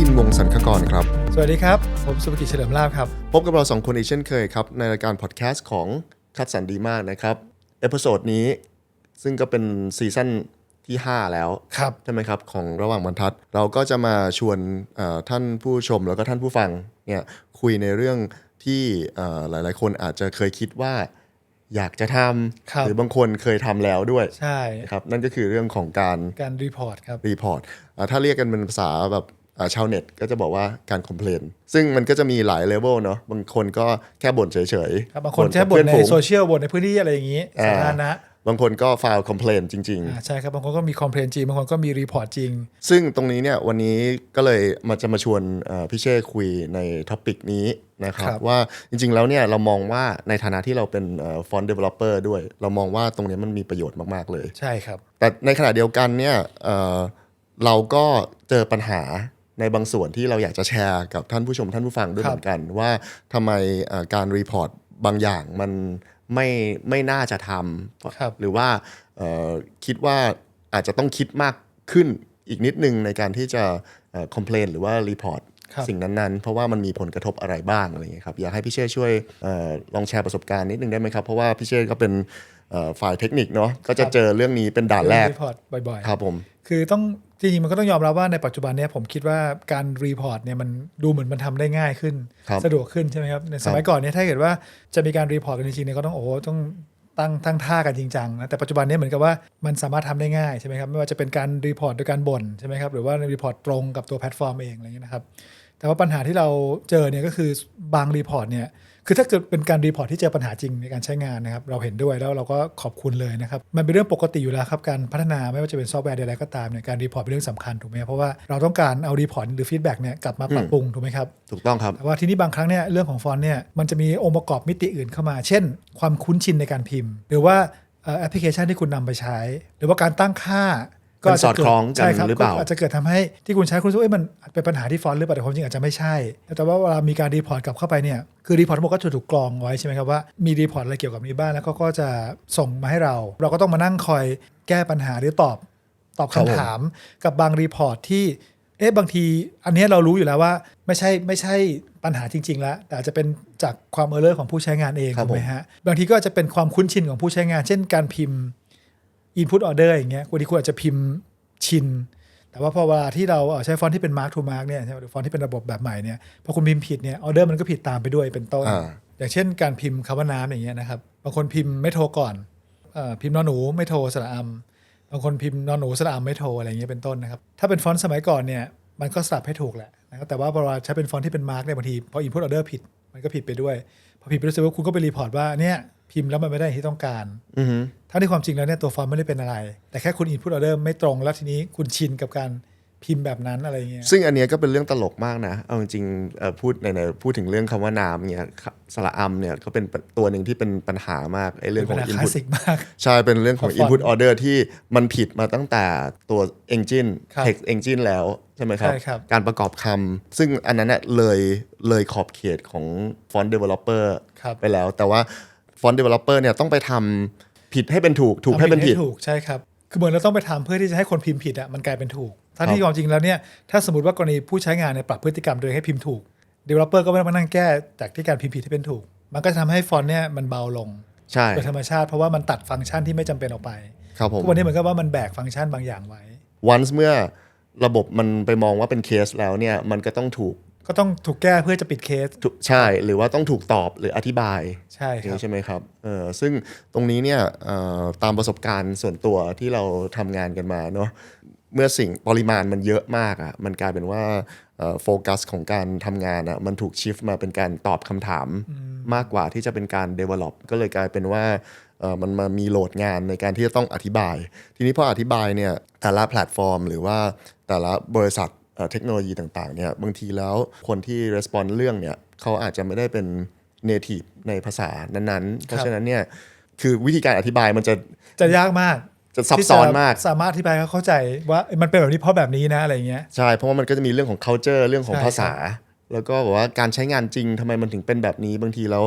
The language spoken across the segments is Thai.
ทินวงศ์สันคกรครับ สวัสดีครับ ผมสุภกิจเฉลิมลาภครับ พบกับเราสองคนอีกเช่นเคยครับ ในรายการพอดแคสต์ของคัดสรรดีมากนะครับ เอพิโซดนี้ซึ่งก็เป็นซีซั่นที่ 5 แล้วครับใช่ไหมครับของระหว่างบรรทัด เราก็จะมาชวนเอ่อท่านผู้ชมแล้วก็ท่านผู้ฟังเนี่ยคุยในเรื่องที่เอ่อหลาย ๆ คนอาจจะเคยคิดว่าอยากจะทครับำหรือบางคนเคยทำแล้วด้วยใช่นะครับนั่นก็คือเรื่องของการการรีพอร์ตครับรีพอร์ตถ้าเรียกกันเป็นภาษาแบบอ่า ชาวเน็ตก็จะบอกว่าการคอมเพลนซึ่งมันก็จะมีหลายเลเวลเนาะบางคนก็แค่บ่นเฉยๆครับบางคนแค่บ่นในเพื่อฝูงโซเชียลบ่นในพื้นที่อะไรอย่างนี้อ่าสาธารณะบางคนก็ฟา l คอมเพลนจริงอ่าใช่ครับ บางคนก็มีคอมเพลนจริง บางคนก็มีรีพอร์ตจริงๆซึ่งตรงนี้เนี่ยวันนี้ก็เลยมาจะมาชวนเอ่อพี่เช่คุยในท็อปิกนี้นะครับครับว่าจริงๆแล้วเนี่ยเรามองว่าในฐานะที่เราเป็นฟอนต์เดเวลลอปเปอร์ด้วย เรามองว่าตรงนี้มันมีประโยชน์มากๆเลย ใช่ครับ แต่ในขณะเดียวกันเนี่ยเอ่อเราก็เจอปัญหา ในบางส่วนที่เราอยากจะแชร์กับท่านผู้ชมท่านผู้ฟังด้วยครับเหมือนกัน ว่าทำไมเอ่อการรีพอร์ตบางอย่างมันไม่ไม่น่าจะทครับำหรือว่าเอ่อคิดว่าอาจจะต้องคิดมากขึ้นอีกนิดนึงในการที่จะคอมเพลนหรือว่ารีพอร์ตครับสิ่งนั้นๆ เพราะว่ามันมีผลกระทบอะไรบ้างอะไรอย่างเงี้ยครับอยากให้พี่เช่ช่วยเออลองแชร์ประสบการณ์นิดนึงได้ไหมครับ เพราะว่าพี่เช่ก็เป็นเอ่อฝ่ายเทคนิคเนาะก็จะเจอเรื่องนี้เป็นด่านแรกรีพอร์ตบ่อยครับผมๆคือต้อง จริงๆมันก็ต้องยอมรับว่าในปัจจุบันเนี้ผมคิดว่าการรีพอร์ตเนี่ยมันดูเหมือนมันทำได้ง่ายขึ้นครับสะดวกขึ้นใช่ไหมครับในสมัยก่อนเนี่ยถ้าเกิดว่าจะมีการรีพอร์ตกันจริงๆเนี่ยก็ต้องโอ้โหต้องตั้งตั้งท่ากันจริงจังนะแต่ปัจจุบันเนี้เหมือนกับว่ามันสามารถทำได้ง่ายใช่ไหมครับไม่ว่าจะเป็นการรีพอร์ตโดยการบ่นใช่ไหมครับหรือว่ารีพอร์ตตรงกับตัวแพลตฟอร์มเองอะไรเงี้ยนะครับแต่ว่าปัญหาที่เราเจอเนี่ยก็คือบางรีพอร์ตเนี่ย คือถ้าเกิดเป็นการรีพอร์ตที่เจอปัญหาจริงในการใช้งานนะครับ เราเห็นด้วยแล้วเราก็ขอบคุณเลยนะครับ มันเป็นเรื่องปกติอยู่แล้วครับ การพัฒนาไม่ว่าจะเป็นซอฟต์แวร์ใดๆก็ตามเนี่ยการรีพอร์ตเป็นเรื่องสำคัญถูกไหมครับเพราะว่าเราต้องการเอารีพอร์ตหรือฟีดแบ็กเนี่ยกลับมาปรับปรุงถูกไหมครับถูกต้องครับแต่ว่าทีนี้บางครั้งเนี่ยเรื่องของฟอนต์เนี่ยมันจะมีองค์ประกอบมิติอื่นเข้ามา เช่น ความคุ้นชินในการพิมพ์ หรือว่าเอ่อแอปพลิเคชันที่คุณนำไปใช้ หรือว่าการตั้งค่า มันสอดคล้องกันใช่ครับหรือเปล่าอาจจะเกิดทำให้ที่คุณใช้คุณรู้สึกว่าเอ้ยมันเป็นปัญหาที่ฟอนต์หรือเปล่าแต่ความจริงอาจจะไม่ใช่ แต่ว่าเวลามีการรีพอร์ตกลับเข้าไปเนี่ยคือรีพอร์ตทั้งหมดก็จะถูกกรองไว้ใช่ไหมครับว่ามีรีพอร์ตอะไรเกี่ยวกับนี้บ้างแล้วก็ก็จะส่งมาให้เรา เราก็ต้องมานั่งคอยแก้ปัญหาหรือตอบตอบครับคำผมถามกับบางรีพอร์ตที่เอ๊ะบางทีอันเนี้ยเรารู้อยู่แล้วว่าไม่ใช่ไม่ใช่ปัญหาจริง ๆ แล้ว แต่อาจจะเป็นจากความเออร์เลอร์ของผู้ใช้งานเองครับถูกไหมผมฮะบางทีก็อาจจะเป็นความคุ้นชินของผู้ใช้งาน เช่นการพิมพ์ input order อย่างเงี้ยบางทีคุณอาจจะพิมพ์ชิน แต่ว่าพอเวลาที่เราเอ่อใช้ฟอนต์ที่เป็น mark to mark เนี่ยใช่ไหมหรือฟอนต์ที่เป็นระบบแบบใหม่เนี่ยพอคุณพิมพ์ผิดเนี่ยออเดอร์มันก็ผิดตามไปด้วยเป็นต้นอ่าอย่างเช่นการพิมพ์คำว่าน้ำอย่างเงี้ยนะครับบางคนพิมพ์ไม่โทรก่อนเอ่อพิมพ์นอหนูไม่โทรสระอัมบางคนพิมพ์นอหนูสระอัมไม่โทรอะไรอย่างเงี้ยเป็นต้นนะครับถ้าเป็นฟอนต์สมัยก่อนเนี่ยมันก็สลับให้ถูกแหละนะครับแต่ว่าพอเราใช้เป็นฟอนต์ที่เป็นมาร์กเนี่ยบางทีพอ input order ผิดมันก็ผิดไปด้วย พอผิดไปรู้สึกว่าคุณก็ไปรีพอร์ตว่าเนี่ยพิมพ์แล้วมันไม่ได้อย่างที่ต้องการอือฮึทั้งที่ความจริงแล้วเนี่ยตัวฟอนต์ไม่ได้เป็นอะไร แต่แค่คุณ input order ไม่ตรง แล้วทีนี้คุณชินกับการ พิมพ์แบบนั้นอะไรเงี้ยซึ่งอันเนี้ยก็เป็นเรื่องตลกมากนะ เอาจริงๆเอ่อพูดในในพูดถึงเรื่องคำว่าน้ำเนี่ยสระอัมเนี่ยก็เป็นตัวหนึ่งที่เป็นปัญหามากไอ้เรื่องของเป็นคลา input สสิกมากใช่เป็นเรื่องของของ font input order ที่มันผิดมาตั้งแต่ตัว engine ครับ text engine แล้วใช่ไหมครับใช่ครับ การประกอบคำซึ่งอันนั้นเน่ะเลยเลยขอบเขตของ font developer ครับไปแล้ว แต่ว่า font developer เนี่ยต้องไปทำผิดให้เป็นถูก ถูกให้เป็นผิดถูกใช่ครับคือเหมือนเราต้องไปทำเพื่อที่จะให้คนพิมพ์ผิดอะมันกลายเป็นถูก ทั้งคที่รับความจริงแล้วเนี่ยถ้าสมมติว่ากรณีผู้ใช้งานเนี่ยปรับพฤติกรรมโดยให้พิมพ์ถูก developer ก็ไม่ต้องมานั่งแก้จากที่การพิมพ์ผิดให้เป็นถูก มันก็จะทำให้ฟอนต์เนี่ยมันเบาลงใช่โดยธรรมชาติเพราะว่ามันตัดฟังก์ชันที่ไม่จำเป็นออกไปครับผมทุกวันนี้เหมือนกับว่ามันแบกฟังก์ชันบางอย่างไว้ once เมื่อระบบมันไปมองว่าเป็นเคสแล้วเนี่ยมันก็ต้องถูกก็ต้องถูกแก้เพื่อจะปิดเคสถูกใช่ หรือว่าต้องถูกตอบหรืออธิบายใช่ครับใช่ไหมครับเออซึ่งตรงนี้เนี่ยเอ่อตามประสบการณ์ส่วนตัวที่เราทำงานกันมาเนาะ เมื่อสิ่งปริมาณมันเยอะมากอะ่ะมันกลายเป็นว่าโฟกัสของการทำงานอะ่ะมันถูกชิฟมาเป็นการตอบคำถามมากกว่าที่จะเป็นการ develop ก็เลยกลายเป็นว่าเอ่อมันมามีโหลดงานในการที่จะต้องอธิบาย ทีนี้พออธิบายเนี่ยแต่ละแพลตฟอร์ม หรือว่าแต่ละบริษัทเอ่อเทคโนโลยีต่างๆเนี่ยบางทีแล้วคนที่ respond เรื่องเนี่ยเขาอาจจะไม่ได้เป็น native ในภาษานั้นๆ เพราะฉะนั้นเนี่ยคือวิธีการอธิบายมันจะจะยากมาก จะซับซ้อนมาก ที่จะสามารถอธิบายให้เขาเข้าใจว่ามันเป็นแบบนี้เพราะแบบนี้นะอะไรเงี้ย ใช่ เพราะว่ามันก็จะมีเรื่องของ culture เรื่องของใช่ ภาษา แล้วก็บอกว่าการใช้งานจริงทำไมมันถึงเป็นแบบนี้บางทีแล้ว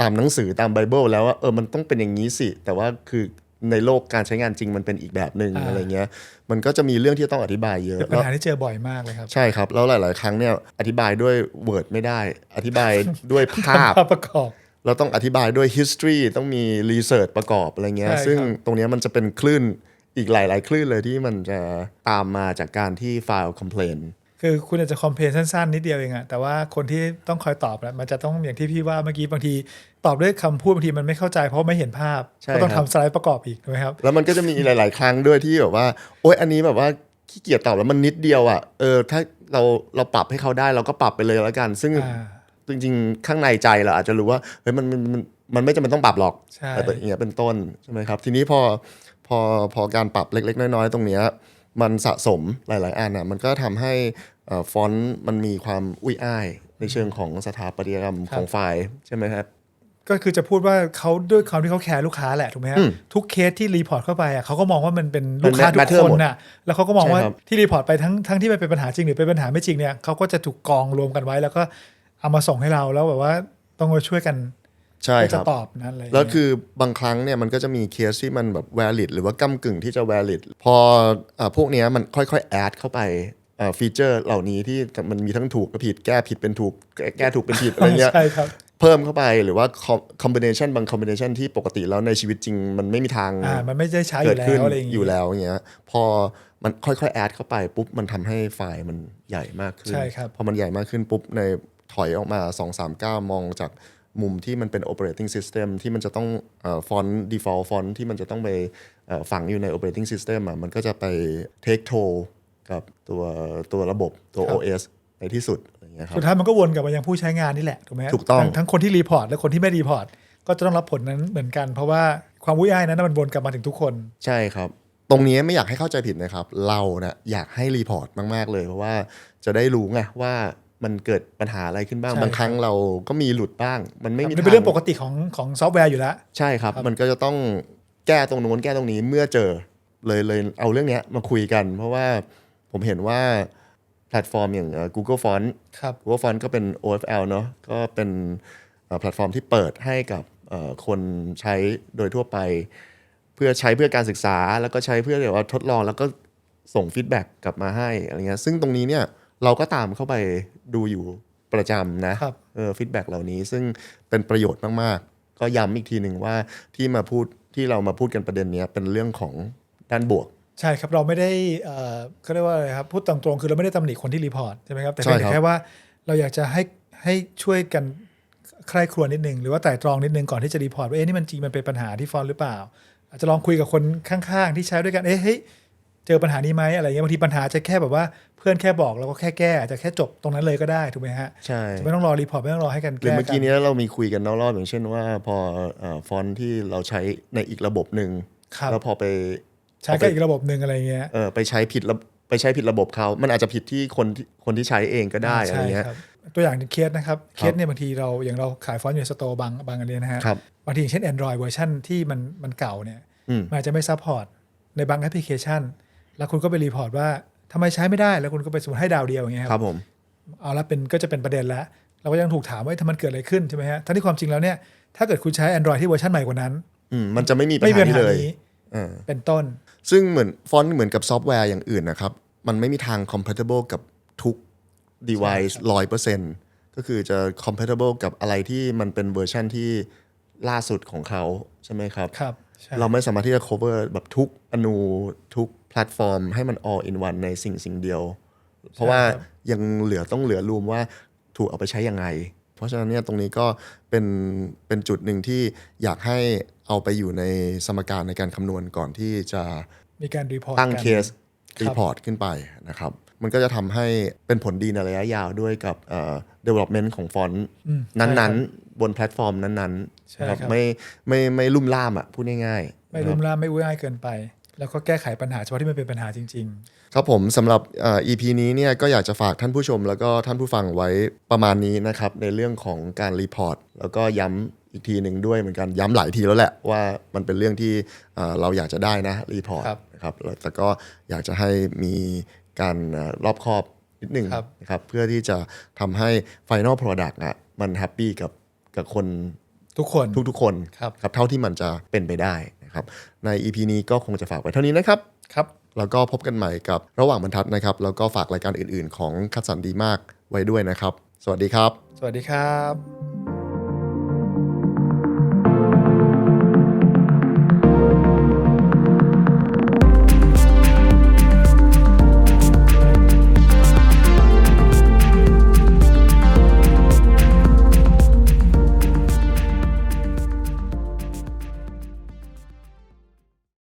ตามหนังสือตามไบเบิลแล้วว่าเออมันต้องเป็นอย่างนี้สิ แต่ว่าคือในโลกการใช้งานจริงมันเป็นอีกแบบหนึ่งอ่า อะไรเงี้ย มันก็จะมีเรื่องที่ต้องอธิบายเยอะเป็นปัญหาที่เจอบ่อยมากเลยครับ ใช่ครับ แล้วหลาย ๆ ครั้งเนี่ยอธิบายด้วย Word ไม่ได้ อธิบายด้วยภาพ ภาพประกอบ เราต้องอธิบายด้วย history ต้องมี research ประกอบอะไรเงี้ยใช่ครับซึ่งตรงเนี้ยมันจะเป็นคลื่นอีกหลาย ๆ คลื่นเลยที่มันจะตามมาจากการที่ไฟล์ complain คือคุณอาจจะคอมเพลนสั้น ๆ นิดเดียวเองอะแต่ว่าคนที่ต้องคอยตอบนะมันจะต้องอย่างที่พี่ว่าเมื่อกี้บางทีตอบด้วยคำพูดบางทีมันไม่เข้าใจเพราะไม่เห็นภาพใช่ก็ต้องครับทำสไลด์ประกอบอีกถูกไหมครับ แล้วมันก็จะมีหลาย ๆ ครั้งด้วยที่แบบว่า โอ๊ยอันนี้แบบว่าขี้เกียจตอบแล้วมันนิดเดียวอะเออถ้าเราเราปรับให้เขาได้เราก็ปรับไปเลยแล้วกัน ซึ่งอ่า จริงๆ ข้างในใจเราอาจจะรู้ว่าเฮ้ยมันมันมันมันไม่จำเป็นต้องปรับหรอกใช่แต่อย่างเงี้ยเป็นต้นใช่ไหมครับ ทีนี้พอพอพอการปรับเล็ก ๆ น้อย ๆ ตรงเนี้ยมันสะสมหลาย ๆ อันอะมันก็ทำให้เอ่อฟอนต์มันมีความอุ้ยอ้าย ในเชิงของสถาปัตยกรรมของไฟล์ใช่ไหมครับก็คือจะพูดว่าเขาด้วยความที่เขาแคร์ลูกค้าแหละถูกไหมฮะอืมทุกเคสที่รีพอร์ตเข้าไปอะเขาก็มองว่ามันเป็นลูกค้ามันทุก matter คนหมดน่ะแล้วเขาก็มองว่าใช่ครับที่รีพอร์ตไปทั้งทั้งที่มันเป็นปัญหาจริงหรือเป็นปัญหาไม่จริงเนี่ยเขาก็จะถูกกองรวมกันไว้แล้วก็ เอามาส่งให้เราแล้วแบบว่าต้องมาช่วยกันใช่เพื่อคจะรับตอบนั้นอะไรอย่างแล้วเงี้ยคือบางครั้งเนี่ยมันก็จะมีเคสที่มันแบบ valid หรือว่าก้ากึ่งที่จะ valid พออาพวกเนี้ยมันค่อยๆ add เข้าไปฟีเจอร์เหล่านี้ที่มันมีทั้งถูกกับผิดแก้ผิดเป็นถูกแก้แก้ถูกเป็นผิดอะไรเงี้ยใช่ครับเพิ่มเข้าไปหรือว่า combination บาง combination ที่ปกติแล้วในชีวิตจริง มันไม่มีทางอ่ามันไม่ได้ใช้อเกิดยู่แล้ขึ้นวอะไรอย่างอเงี้ยู่ยแล้วอย่างเงี้ยพอมันค่อยๆ add เข้าไปปุ๊บมันทำให้ไฟล์มันใหญ่มากขึ้นใช่ครับพอมันใหญ่มากขึ้นปุ๊บใน ถอยออกมา 2 3 9 มองจากมุมที่มันเป็น operating system ที่มันจะต้องฟอนต์ default ฟอนต์ที่มันจะต้องไปเอ่อฝังอยู่ใน operating system อะมันก็จะไป take toll กับตัวตัวระบบตัวครับ OS ในที่สุดอะไรเงี้ยครับสุดท้ายมันก็วนกลับมายังผู้ใช้งานนี่แหละถูกไหมฮะถูกต้องทั้ทั้งคนที่รีพอร์ตและคนที่ไม่รีพอร์ตก็จะต้องรับผลนั้นเหมือนกัน เพราะว่าความวุ่นวายนั้นนะมันวนกลับมาถึงทุกคน ใช่ครับ ตรงนี้ไม่อยากให้เข้าใจผิดนะครับ เรานะอยากให้รีพอร์ตมาก ๆ เลย เพราะว่าจะได้รู้ไงว่า มันเกิดปัญหาอะไรขึ้นบ้างใช่บางครั้งเราก็มีหลุดบ้าง มันไม่มีมันเป็นเรื่องทาปกติของของซอฟต์แวร์อยู่แล้ว ใช่ครับ มันก็จะต้องแก้ตรงนู้นแก้ตรงนี้เมื่อเจอเลยเลยเอาเรื่องเนี้ยมาคุยกัน เพราะว่าผมเห็นว่าแพลตฟอร์มอย่างเอ่อ Google Font ครับ Google Font ก็เป็น OFL เนอะก็เป็นเอ่อแพลตฟอร์มที่เปิดให้กับเอ่อคนใช้โดยทั่วไป เพื่อใช้เพื่อการศึกษา แล้วก็ใช้เพื่อเดี๋ยวว่าทดลองแล้วก็ส่งฟีดแบ็กกลับมาให้อะไรเงี้ยซึ่งตรงนี้เนี่ย เราก็ตามเข้าไปดูอยู่ประจำนะครับ เออฟีดแบ็กเหล่านี้ซึ่งเป็นประโยชน์มากๆ ก็ย้ำอีกทีหนึ่งว่าที่มาพูดที่เรามาพูดกันประเด็นเนี้ยเป็นเรื่องของด้านบวก ใช่ครับเราไม่ได้เอ่อเขาเรียกว่าอะไรครับพูดตรงๆคือเราไม่ได้ตำหนิคนที่รีพอร์ตใช่ไหมครับแต่ใช่เพียงครับแต่แค่ว่าเราอยากจะให้ให้ช่วยกันใคร่ครวญนิดนึงหรือว่าไต่ตรองนิดนึงก่อนที่จะรีพอร์ตว่าเอ๊ะนี่มันจริงมันเป็นปัญหาที่ฟอนต์หรือเปล่า อาจจะลองคุยกับคนข้างๆ ที่ใช้ด้วยกันเอ๊ะเฮ้ย เจอปัญหานี้ไหมอะไรเงี้ยบางทีปัญหาจะแค่แบบว่าเพื่อนแค่บอกเราก็แค่แก้อาจจะแค่จบตรงนั้นเลยก็ได้ถูกไหมฮะใช่จะไม่ต้องรอรีพอร์ตไม่ต้องรอให้กันหรือแก้เมื่อกักี้นเนี้ยเรามีคุยกันนอกรอบอย่างเช่นว่าพอเอ่อฟอนต์ที่เราใช้ในอีกระบบหนึ่งครับแล้วพอไปใช้ก็อีกระบบหนึ่งอะไรเงี้ยเออไปใช้ผิดระไปใช้ผิดระบบเขา มันอาจจะผิดที่คนที่คนที่ใช้เองก็ได้อะไรเงี้ยใช่ครับตัวอย่างเคสนะครับ เคสเนี่ยบางทีเราอย่างเราขายฟอนต์อยู่ในสโตร์บางบางอันเนี้ยนะฮะครับบางทีอย่างเช่น Android เวอร์ชันที่มันมันเก่าเนี่ยอืมมันอาจจะไม่ซัพพอร์ตในบางแอปพลิเคชัน แล้วคุณก็ไปรีพอร์ตว่าทำไมใช้ไม่ได้แล้วคุณก็ไปสมมติให้ดาวเดียวอย่างเงี้ยคครัรับบผมเอาละเป็นก็จะเป็นประเด็นแล้วเราก็ยังถูกถามว่าเอ้ยถ้ามันเกิดอะไรขึ้นใช่ไหมฮะทั้งที่ความจริงแล้วเนี่ยถ้าเกิดคุณใช้ Android ที่เวอร์ชันใหม่กว่านั้นอืมมันจะไม่มีปัญไม่มีหาปัญนี้หาเลยนี้เออเป็นต้น ซึ่งเหมือนฟอนต์เหมือนกับซอฟต์แวร์อย่างอื่นนะครับ มันไม่มีทาง compatible กับทุก device ร้อยเปอร์เซ็นต์ก็คือจะ compatible กับอะไรที่มันเป็นเวอร์ชันที่ล่าสุดของเขาใช่ไหมครับครับใช่เราไม่สามารถที่จะ cover แบบทุกอนูทุกแพลตฟอร์มให้มัน all in one ในสิ่งสิ่งเดียว เพราะว่ายังเหลือต้องเหลือรูมว่าถูกเอาไปใช้ยังไง เพราะฉะนั้นเนี่ยตรงนี้ก็เป็นเป็นจุดหนึ่งที่อยากให้เอาไปอยู่ในสมการในการคำนวณก่อนที่จะมีการรีพอร์ตตั้งกันเคสครับรีพอร์ตขึ้นไปนะครับ มันก็จะทำให้เป็นผลดีในระยะยาวด้วยกับเอ่อ development ของฟอนต์อืมนั้นใช่ครับๆบนแพลตฟอร์มนั้นๆใช่นะครับไม่ไม่ไม่ลุ่มล่ามอะพูดง่ายๆ ไม่นะครุรับมร่ามไม่อุ้ยอ้ายเกินไป แล้วก็แก้ไขปัญหาเฉพาะที่มันเป็นปัญหาจริงครับผมสำหรับเอ่อ EP นี้เนี่ยก็อยากจะฝากท่านผู้ชม แล้วก็ท่านผู้ฟังไว้ประมาณนี้นะครับในเรื่องของการรีพอร์ตแล้วก็ย้ำอีกทีหนึ่งด้วยเหมือนกันย้ำหลายทีแล้วแหละว่ามันเป็นเรื่องที่เอ่อเราอยากจะได้นะรีพอร์ตครับนะครับแล้วแต่ก็อยากจะให้มีการเอ่อรอบคอบนิดหนึ่งครับ นะครับเพื่อที่จะทำให้ Final Product อะมันแฮปปี้กับกับคนๆทุกคน ทุกๆคนครับครับ เท่าที่มันจะเป็นไปได้ นะครับนะครับใน EP นี้ก็คงจะฝากไว้เท่านี้นะครับครับแล้วก็พบกันใหม่กับระหว่างบรรทัดนะครับแล้วก็ฝากรายการอื่น ๆ ของคัดสันดีมากไว้ด้วยนะครับ สวัสดีครับ สวัสดีครับ